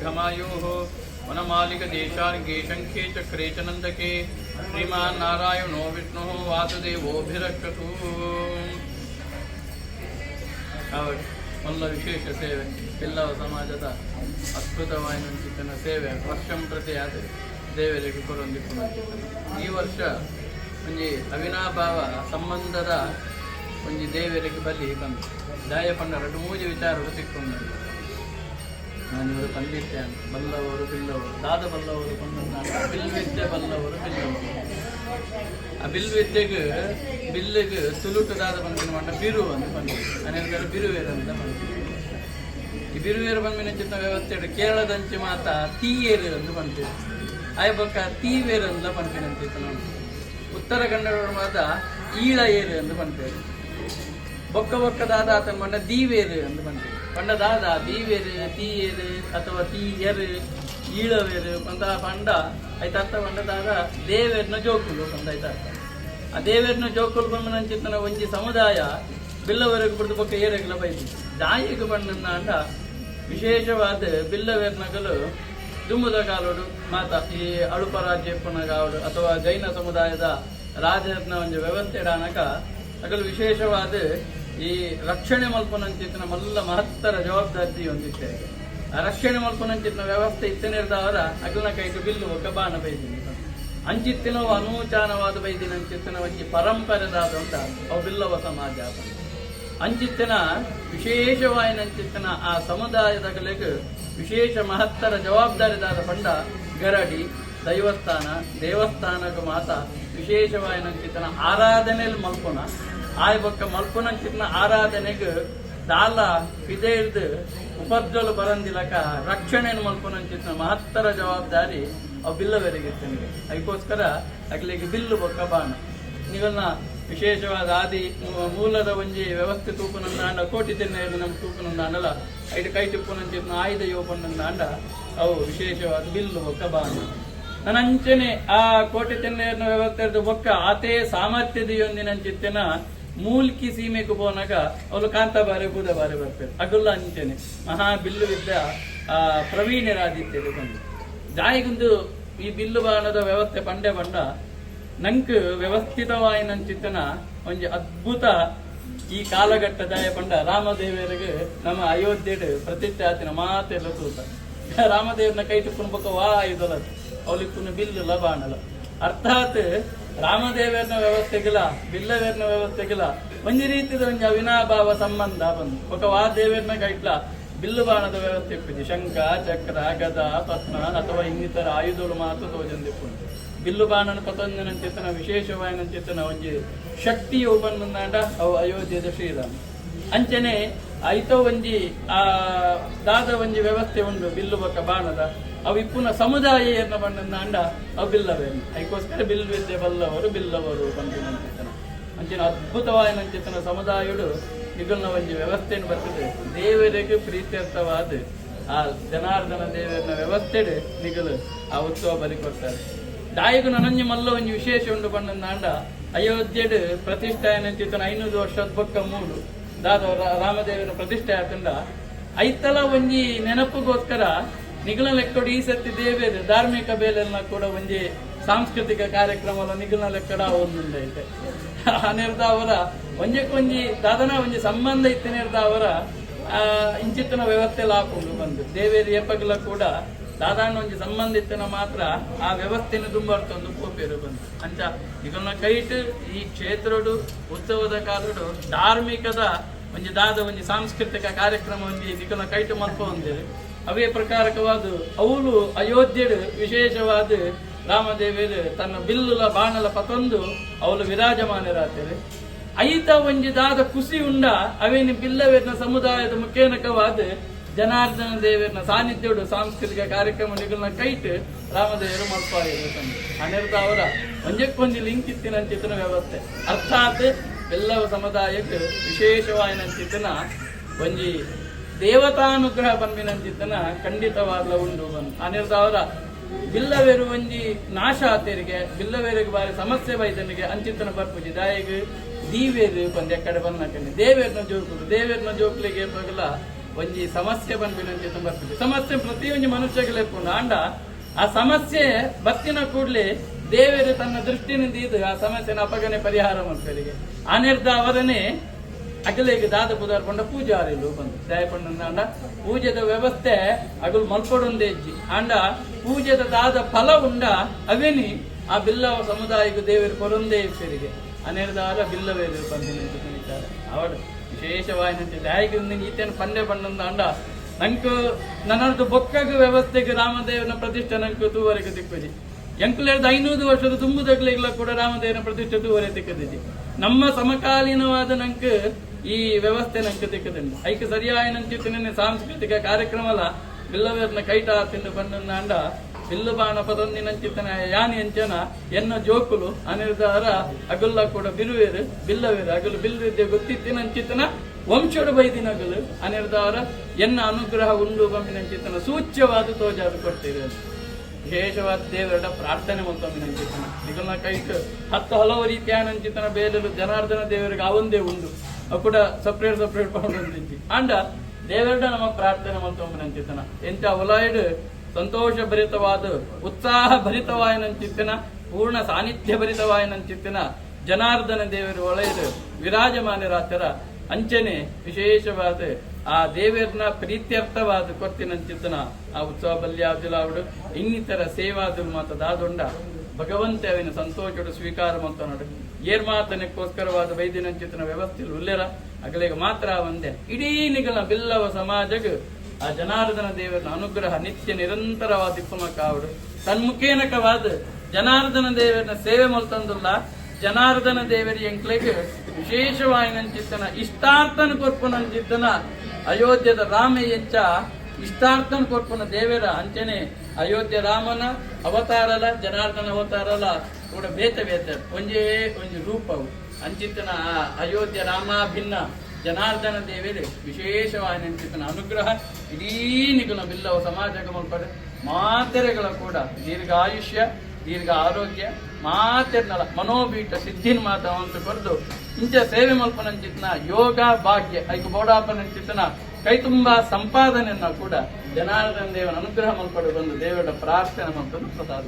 ಕ್ಮಾಯೋ ವನಮಾಲಿಕ ದೇಶಾರ್ಗೆ ಸಂಖ್ಯೆ ಚ ಕ್ರೇಚನಂದಕೆ ಶ್ರೀಮಾ ನಾರಾಯಣೋ ವಿಷ್ಣು ವಾತು ದೇವೋಭಿರಕ್ಕ ತೂ ಆಲ ವಿಶೇಷ ಸೇವೆ ಕಿಲ್ಲವ ಸಮಾಜದ ಅಸ್ಕೃತವಾಯಿನ ಸೇವೆ ವರ್ಷಂ ಪ್ರತಿ ಆದ್ರೆ ದೇವೆರೆಗ್ ಕುರಂಡಿ ಈ ವರ್ಷ ಒಂಜಿ ಅವಿನಾಭಾವ ಸಂಬಂಧದ ಒಂಜಿ ದೇವೆರೆಗ್ ಬಲಿ ಬಂದ್ ಗಾಯಪಂಡ ರಡ್ಡು ಮೂಜಿ ವಿಚಾರವು ಸಿಕ್ಕುಂದ ನಾನಿವರು ಪಂಡಿತ್ಯ ಬಲ್ಲವರು ಬಿಲ್ಲವರು. ದಾದ ಬಲ್ಲವರು ಬಿಲ್ವಿದ್ಯೆ ಬಲ್ಲವರು, ಬಿಲ್ಲವರು. ಆ ಬಿಲ್ವಿದ್ಯೆಗೆ ಬಿಲ್ಲಿಗೆ ತುಲುಟು ದಾದ ಬಂದಿನ ಮಾಡ ಬಿರು ಅಂತ ಬಂದಿದೆ. ಅನೇಕ ಬಿರುವೇರು ಅಂತ ಬಂದಿದೆ. ಈ ಬಿರುವೇರು ಬಂದಿನ ಚಿತ್ರ ವ್ಯವಸ್ಥೆ ಕೇರಳದಂಚೆ ಮಾತ ತೀಯೇರು ಅಂತ ಬಂದಿದೆ. ಆಯ ಬೊಕ್ಕ ತೀವೇರು ಅಂತ ಇತ್ತು ನಾನು ಉತ್ತರ ಕನ್ನಡ ಮಾತ ಈಳ ಏರು ಅಂತ ಬಂದಿದೆ. ಬೊಕ್ಕ ಬೊಕ್ಕ ದಾದ ಆತನ ಮಂಡ ದೀವೇರು ಅಂತ ಬಂದಿದೆ. ಪಂಡ ದಾದ ದೀವೇರು ತೀಯೇರು ಅಥವಾ ತೀಯರು, ಈಳವೇರು, ಪಂಡ ಪಂಡ ಐತ ಅರ್ಥ ಪಂಡ ದಾದ ದೇವೇರ್ನ ಜೋಕುಲು ಪಂಡ ಐತ ಅರ್ಥ ಆ ದೇವೇರ್ನ ಜೋಕುಲು ಬಂದನಂಚಿತ್ತನ ಒಂಜಿ ಸಮುದಾಯ ಬಿಲ್ಲವರೆಗೆ ಬಿಡ್ದು ಬೊಕ್ಕ ಏರೆಗ್ಲ ಬೈದು ದಾಯಿಗೆ ಬಂದನ್ನ ಅಂಡ ವಿಶೇಷವಾದ ಬಿಲ್ಲವೇರ್ನಗಲು ದುಂಬುದ ಕಾಲೋಡು, ಮಾತ ಈ ಅಳುಪ ರಾಜ್ಯಪ್ಪನ ಅಥವಾ ಜೈನ ಸಮುದಾಯದ ರಾಜನ ಒಂದು ವ್ಯವಸ್ಥೆ ಅನಕ ಅಗಲು ವಿಶೇಷವಾದ ಈ ರಕ್ಷಣೆ ಮಲ್ಪನಂಚಿತ್ತಿನ ಮಲ್ಲ ಮಹತ್ತರ ಜವಾಬ್ದಾರಿ ಆ ರಕ್ಷಣೆ ಮಲ್ಪನಂಚಿತ್ತಿನ ವ್ಯವಸ್ಥೆ ಇತ್ತನಿರ್ದವರ ಅಗಲನ ಕೈಗೆ ಬಿಲ್ಲು ಕಬಾನ ಬೈದಿನಿ. ಅಂಚಿತ್ತಿನವು ಅನೂಚಾನವಾದ ಬೈದಿನ ಅಂಚಿತ್ತಿನ ಒಂಜಿ ಪರಂಪರೆದಾದ ಉಂಟ ಅವು ಬಿಲ್ಲವ ಸಮಾಜ ಅಂಚಿತ್ತಿನ ವಿಶೇಷವಾಯಿನಂಚಿತ್ತಿನ ಆ ಸಮುದಾಯದಗಳಿಗೆ ವಿಶೇಷ ಮಹತ್ತರ ಜವಾಬ್ದಾರಿದಾದ ಪಂಡ ಗರಡಿ, ದೈವಸ್ಥಾನ ದೇವಸ್ಥಾನಕ್ಕೆ ಮಾತ ವಿಶೇಷವಾಯಿನಂಚಿತ್ತಿನ ಆರಾಧನೆಯಲ್ಲಿ ಮಲ್ಪುನ ಆಯ್ ಬೊಕ್ಕ ಚಿನ್ನ ಆರಾಧನೆಗೆ ದಾಲ ಹಿಡಿದು ಉಪದ್ರಲು ಬರಂದಿಲಕ ರಕ್ಷಣೆಯನ್ನು ಮಲ್ಪುನಂಚಿತ್ತಿನ ಮಹತ್ತರ ಜವಾಬ್ದಾರಿ ಅವು ನಿಮಗೆ ಅದಕ್ಕೋಸ್ಕರ ಅಗ್ಲಿಗೆ ಬಿಲ್ಲು ಬೊಕ್ಕ ಬಾಣ. ನೀವನ್ನ ವಿಶೇಷವಾದ ಆದಿ ಮೂಲದ ಒಂಜಿ ವ್ಯವಸ್ಥೆ ತೂಪನನ್ನ ಅಂಡ ಕೋಟಿ ತಿನ್ನ ನಮ್ಮ ತೂಪನನ್ನ ಅಂಡಲ ಐದು ಕೈ ಟಿಪ್ಪುನಂಚಿನ ಆಯುಧ ಯೋಪನನ್ನ ಅಂಡ ಅವು ವಿಶೇಷವಾದ ಬಿಲ್ಲು ಬೊಕ್ಕ ಬಾಣ. ನನ್ನ ಅಂಚನೆ ಆ ಕೋಟಿ ತಿನ್ನ ವ್ಯವಸ್ಥೆ ಬೊಕ್ಕ ಆತೇ ಸಾಮರ್ಥ್ಯದಿಯೊಂದಿನ ಚಿತ್ತಿನ ಮೂಲ್ಕಿ ಸೀಮೆಗೆ ಹೋನಾಗ ಅವಳು ಕಾಂತ ಬಾರಿ ಬೂದ ಬಾರಿ ಬರ್ತಾರೆ ಅಗುಲ್ಲ ಅಂಚನೆ ಮಹಾ ಬಿಲ್ಲು ಇದ್ದ ಆ, ಪ್ರವೀಣರಾದಿತ್ಯರು ಬಂದು. ಜಾಯಿಗೊಂದು ಈ ಬಿಲ್ಲು ಬಾಣದ ವ್ಯವಸ್ಥೆ ಪಂಡೆ ಬಂಡ ನಂಕ್ ವ್ಯವಸ್ಥಿತವಾಯಿನ ಚಿತ್ತನ, ಒಂಜಿ ಅದ್ಭುತ ಈ ಕಾಲಘಟ್ಟದ ಪಂಡ ರಾಮದೇವರಿಗೆ ನಮ್ಮ ಅಯೋಧ್ಯೆ ಪ್ರತಿಷ್ಠೆ ಆತಿನ ಮಾತೆಲ್ಲ ತೂತ. ರಾಮದೇವ್ರನ್ನ ಕೈ ತುಪ್ಪನ ಬೊಕ್ಕ ವಾ ಇದಲ್ಲ ಅವ್ಲಿಕ್ಕೂ ಬಿಲ್ಲು ಲಬಾಣಲ. ಅರ್ಥಾತ್ ರಾಮದೇವರನ ವ್ಯವಸ್ಥೆಗಿಲ್ಲ ಬಿಲ್ಲವೇರ್ನ ವ್ಯವಸ್ಥೆಗಿಲ್ಲ ಒಂಜಿ ರೀತಿದ ಒಂಜಿ ಅವಿನಾಭಾವ ಸಂಬಂಧ ಬಂದು ಒಕ ವಾ ದೇವರನ ಕೈಟ್ಲ, ಬಿಲ್ಲು ಬಾಣದ ವ್ಯವಸ್ಥೆ ಇಪ್ಪಿದೆ ಶಂಖ, ಚಕ್ರ, ಗದ ಪತ್ನ ಅಥವಾ ಇನ್ನಿತರ ಆಯುಧಗಳು ಮಾತ್ರ ತೋಜಂದಿಪ್ಪುಂಡು ಬಿಲ್ಲು ಬಾಣನ ಪತಂಜನ ಚೇತನ, ವಿಶೇಷವಾಯನ ಚೇತನ ಒಂಜಿ ಶಕ್ತಿ ಬಂದಂಡ ಅವು ಅಯೋಧ್ಯದ ಶ್ರೀರಾಮ. ಅಂಚನೆ ಐತೋ ಒಂಜಿ, ಆ ದಾದ ಒಂಜಿ ವ್ಯವಸ್ಥೆ ಉಂಡು ಬಿಲ್ಲು ಬಕ ಬಾಣದ. ಅವು ಇಪ್ಪುನ ಸಮುದಾಯ ಏರ್ನ ಬಂಡಂದ ಅಂಡ ಅವು ಬಿಲ್ಲವೇ ಅದಕ್ಕೋಸ್ಕರ ಬಿಲ್ ವಿದ್ಯೆ ಬಲ್ಲವರು ಬಿಲ್ಲವರು ಬಂದಿನ ಅಂಚಿನ ಅದ್ಭುತವಾದ ನಂಚಿತನ ಸಮುದಾಯಡು ನಿಗಲ್ನ ಒಂಜಿ ವ್ಯವಸ್ಥೆಯನ್ನು ಬರ್ತದೆ ದೇವರಿಗೆ ಪ್ರೀತ್ಯರ್ಥವಾದ ಆ ಜನಾರ್ದನ ದೇವರನ ವ್ಯವಸ್ಥೆಡ್ ನಿಗಲು ಆ ಉತ್ಸವ ಬಲಿ ಕೊಡ್ತಾರೆ. ದಾಯಿಗು ನನಂಜಿ ಮಲ್ಲ ಒಂಜಿ ವಿಶೇಷ ಉಂಡು ಬಂದಂದಾಂಡ ಅಯೋಧ್ಯೆಡ್ ಪ್ರತಿಷ್ಠಾಯನ ಚಿತ್ತನ ಐನೂರು ವರ್ಷದ ಬೊಕ್ಕ ಮೂರು. ದಾದ ರಾಮದೇವನ ಪ್ರತಿಷ್ಠೆ ಆತಂಡ ಐತಲ ಒಂಜಿ ನೆನಪುಗೋಸ್ಕರ ನಿಗಲ ಲೆಕ್ಕಡು ಈ ಸತಿ ದೇವೇರು ಧಾರ್ಮಿಕ ಬೇಲೆಲ್ಲ ಕೂಡ ಒಂಜಿ ಸಾಂಸ್ಕೃತಿಕ ಕಾರ್ಯಕ್ರಮ ನಿಗಲ ಲೆಕ್ಕಡ ಒಂದುಂಡೈತೆ. ಅನಿರ್ದ ಅವರ ಒಂಜಕ್ಕೊಂಜಿ ದಾದನ ಒಂಜಿ ಸಂಬಂಧ ಇತ್ತಿನಿರ್ದ ಅವರ ಇಂಚಿತ್ತಿನ ವ್ಯವಸ್ಥೆ ಹಾಕೊಂಡು ಬಂದು. ದೇವೇರಿ ಎಪ್ಪಗಲ ಕೂಡ ದಾದಾನ ಒಂಜಿ ಸಂಬಂಧ ಇತ್ತಿನ ಮಾತ್ರ ಆ ವ್ಯವಸ್ಥೆನ ದುಂಬರ್ತೊಂದು ಪೋಪೇರು ಬಂದು. ಅಂಚ ಇದನ್ನ ಕೈಟ್ ಈ ಕ್ಷೇತ್ರಡು, ಉತ್ಸವದ ಕಾಲಡು, ಧಾರ್ಮಿಕದ ಒಂಜಿ ದಾದ ಒಂಜಿ ಸಾಂಸ್ಕೃತಿಕ ಕಾರ್ಯಕ್ರಮ ಒಂಜಿ ನಿಕಲ ಕೈಟ್ ಮಲ್ಪ ಹೊಂದಿರು ಅವೇ ಪ್ರಕಾರಕವಾದ. ಅವಳು ಅಯೋಧ್ಯೆಡು ವಿಶೇಷವಾದ ರಾಮದೇವರು ತನ್ನ ಬಿಲ್ಲುಲ ಬಾಣಲ ಪತೊಂದು ಅವಳು ವಿರಾಜಮಾನರಾಗ್ತಾರೆ ಐತ ಒಂಜಿದಾದ ಖುಷಿ ಉಂಡ ಅವೇನು ಬಿಲ್ಲವೇರ್ನ ಸಮುದಾಯದ ಮುಖೇನಕವಾದ ಜನಾರ್ದನ ದೇವರನ ಸಾನ್ನಿಧ್ಯಡು ಸಾಂಸ್ಕೃತಿಕ ಕಾರ್ಯಕ್ರಮ ನಿಗಲ್ನ ಕೈಟ್ ರಾಮದೇವರು ಮಲ್ಪ ಅನಿರ್ದ ಅವರ ಒಂಜಕ್ಕೊಂಜಿ ಲಿಂಕ್ ಇತ್ತಿನ ಚಿತ್ರನ ವ್ಯವಸ್ಥೆ. ಅರ್ಥಾತ್ ಎಲ್ಲವ ಸಮುದಾಯಕ್ಕೆ ವಿಶೇಷವಾಯಿನಂಚಿತ್ತನ ಒಂಜಿ ದೇವತಾನುಗ್ರಹ ಬಂದಿನಂತಿದ್ದನ ಖಂಡಿತವಾದ ಉಂಡು ಬಂದು ಅನಿರ್ದ ಅವರ ಬಿಲ್ಲವೇರು ಒಂಜಿ ನಾಶ ಆತೇರಿಗೆ, ಬಿಲ್ಲವೇರಿಗೆ ಬಾರಿ ಸಮಸ್ಯೆ ಬೈದನಿಗೆ ಅಂಚಿತನ ಬರ್ಪುಜಿ. ದಾಯಿಗೆ ದೀವೇರು ಬಂದು ಎಕ್ಕಡೆ ಬಂದಕಂಡಿ ದೇವೇರ್ನ ಜೋಕುಲು ದೇವೇರ್ನ ಜೋಕ್ಲಿಗೆ ಬಗಲ ಒಂಜಿ ಸಮಸ್ಯೆ ಬಂದ್ಬಿನಂಚಿ ಬರ್ಪುಜಿ. ಸಮಸ್ಯೆ ಪ್ರತಿಯೊಂದು ಕೂಡ ಆಂಡ, ಆ ಸಮಸ್ಯೆ ಬತ್ತಿನ ಕೂಡಲೇ ದೇವೇರು ತನ್ನ ದೃಷ್ಟಿನಿಂದ ಇದು, ಆ ಸಮಸ್ಯೆನ ಅಪಗನೆ ಪರಿಹಾರ ಮಾಡ್ತಾರೆ ಅನಿರ್ದ ಅವರನ್ನೇ ಅಗಲಿಗೆ ದಾದ ಪುದಾರ್ ಪಂಡ ಪೂಜಾರಿಲು ಬಂದು ದಯಪಂಡ ಅಂಡ ಪೂಜೆದ ವ್ಯವಸ್ಥೆ ಅಗಲು ಇಜ್ಜಿ. ಅಂಡ ಪೂಜೆದ ದಾದ ಫಲ ಉಂಡ ಅವೆನಿ, ಆ ಬಿಲ್ಲವ ಸಮುದಾಯಕ್ಕೆ ದೇವರು ಕೊರೊಂದೇ ಇಪ್ಪರಿಗೆ ಅನಿರ್ಧಾರ ಬಿಲ್ಲವೇ ಬಂದು ಕಲಿತಾರೆ ಅವಳು ವಿಶೇಷವಾಗಿ ದಾಯಿಗೆ ಈತೇನು ಪಂಡೆ ಪಂಡ ಅಂಡ ನಂಕು ನನ್ನದು ಬೊಕ್ಕಗ ವ್ಯವಸ್ಥೆಗೆ ರಾಮದೇವನ ಪ್ರತಿಷ್ಠೆ ನಂಕು ತೂವರೆಗೆ ದಿಕ್ಕುಜಿ ಎಂಕುಲೇರ್ದ ಐನೂರು ವರ್ಷದ ತುಂಬುದಗ್ಲಿಗಳ ಕೂಡ ರಾಮದೇವನ ಪ್ರತಿಷ್ಠೆ ತೂವರೆ ದಿಕ್ಕದಿಜಿ ನಮ್ಮ ಸಮಕಾಲೀನವಾದ ನಂಕ ಈ ವ್ಯವಸ್ಥೆ ನಂಗೆ ದಿಕ್ಕದಿಂದ ಐಕೆ ಸರಿಯಾಯ ನಂಚಿತ್ತಿನ ಸಾಂಸ್ಕೃತಿಕ ಕಾರ್ಯಕ್ರಮಲ ಬಿಲ್ಲವೇರ್ನ ಕೈಟಾ ತಿಂದು ಬಂದನ್ನ ಅಂಡ ಬಿಲ್ಲು ಬಾಣ ಪದೊಂದಿನಂಚಿತ್ತನ ಯಾನಿ ಅಂಚನ ಎನ್ನ ಜೋಕುಲು ಅನಿರ್ಧಾರ ಅಗುಲ್ಲ ಕೂಡ ಬಿರುವೇರು ಬಿಲ್ಲವೇರು ಅಗಲು ಬಿಲ್ಲವಿದ್ಯೆ ಗೊತ್ತಿತ್ತಿನಂಚಿತನ ವಂಶಡು ಬೈದಿನಗಲು ಅನಿರ್ಧಾರ ಎನ್ನ ಅನುಗ್ರಹ ಉಂಡು ಬಂಬಿನಂಚಿತ್ತನ ಸೂಚ್ಯವಾದ ತೋಜಾದು ಕೊಡ್ತೀರಿ ವಿಶೇಷವಾದ ದೇವರ ಪ್ರಾರ್ಥನೆ ನಂಚಿತನ ಇದನ್ನ ಕೈಕ್ ಹತ್ತು ಹಲವು ರೀತಿಯ ನಂಚಿತನ ಬೇಲಲು ಜನಾರ್ದನ ದೇವರಿಗೆ ಅವಂದೇ ಉಂಡು. ಅವು ಕೂಡ ಸಪ್ರೇಟ್ ಸಪ್ರೇಟ್ ಪೌಂಡಿದ್ದಿ ಅಂಡ ದೇವರಡ ನಮ್ಮ ಪ್ರಾರ್ಥನೆ ನಂಚಿತನ ಎಂಚ ಉಲಾಯ್ಡ್ ಸಂತೋಷ ಭರಿತವಾದ, ಉತ್ಸಾಹ ಭರಿತವಾಯನಂಚಿತ್ತಿನ ಪೂರ್ಣ ಸಾನ್ನಿಧ್ಯ ಭರಿತವಾಯ ನಂಚಿತ್ತನ ಜನಾರ್ದನ ದೇವರು ಒಳೆಯದು ವಿರಾಜಮಾನರಾತರ ಅಂಚನೆ ವಿಶೇಷವಾದ, ಆ ದೇವರನ್ನ ಪ್ರೀತ್ಯರ್ಥವಾದ ಕೊತ್ತಿನಂಚಿತ್ತನ ಆ ಉತ್ಸವ ಬಲ್ಯಾಬ್ದುಲಾವುಡು ಇನ್ನಿತರ ಸೇವಾದು ಮಾತ ದಾದೊಂಡ ಭಗವಂತ ಅವನ ಸಂತೋಷಡು ಸ್ವೀಕಾರ ಮಂತ ನೋಡು ಏರ್ ಮಾತನಕ್ಕೋಸ್ಕರವಾದ ವೈದ್ಯನಂಚಿತನ ವ್ಯವಸ್ಥೆ ಉಲ್ಲೆರ ಅಗಲಿಗೆ ಮಾತ್ರ ಒಂದೇ. ಇಡೀ ನಿಗಲ ಬಿಲ್ಲವ ಸಮಾಜಗ ಆ ಜನಾರ್ದನ ದೇವರ ಅನುಗ್ರಹ ನಿತ್ಯ ನಿರಂತರವಾದ ಇಪ್ಪಮ ಕಾವಡು ತನ್ಮುಖೇನಕವಾದ ಜನಾರ್ದನ ದೇವರನ್ನ ಸೇವೆ ಮಲ್ತಂದುಲ್ಲ. ಜನಾರ್ದನ ದೇವರಿ ಎಂಕ್ಲೆಗೆ ವಿಶೇಷವಾಯಿನಂಚಿತ್ತನ ಇಷ್ಟಾರ್ಥನ ಕೊರ್ಪುನಂಚಿತ್ತನ ಅಯೋಧ್ಯದ ರಾಮ ಎಂಚ ಇಷ್ಟಾರ್ಥನ ಕೊರ್ಪುನ ದೇವರ ಅಂಚನೆ ಅಯೋಧ್ಯ ರಾಮನ ಅವತಾರಲ, ಜನಾರ್ದನ ಅವತಾರಲ. ಕೂಡ ಬೇತ ಬೇತ ಒಂಜೇ ಒಂಜಿ ರೂಪವು. ಅಂಚಿತ್ತನ ಆ ಅಯೋಧ್ಯ ರಾಮಾಭಿನ್ನ ಜನಾರ್ದನ ದೇವಿಯಲ್ಲಿ ವಿಶೇಷವಾಗಿ ಅಂಚಿತ್ತನ ಅನುಗ್ರಹ, ಇಡೀ ಬಿಲ್ಲವ ಸಮಾಜ ಮಲ್ಪಡೆ ಮಾತೆರೆಗಳ ಕೂಡ ದೀರ್ಘ ಆಯುಷ್ಯ ದೀರ್ಘ ಆರೋಗ್ಯ ಮಾತೆರ್ನಲ ಮನೋಬೀಟ ಸಿದ್ಧಿನ್ ಅಂತ ಬರೆದು ಇಂಚ ಸೇವೆ ಮಲ್ಪನಂಚಿತ್ನ ಯೋಗ, ಭಾಗ್ಯ, ಐಕು ಬೋಡಾಪನಂಚಿತನ ಕೈ ತುಂಬಾ ಸಂಪಾದನೆಯನ್ನ ಕೂಡ ಜನಾರ್ದನ ದೇವನ ಅನುಗ್ರಹ ಮಲ್ಪಡೆ ಬಂದು ದೇವರ ಪ್ರಾರ್ಥನೆ ಮಲ್ಪನ್ನು ಪ್ರಸಾದ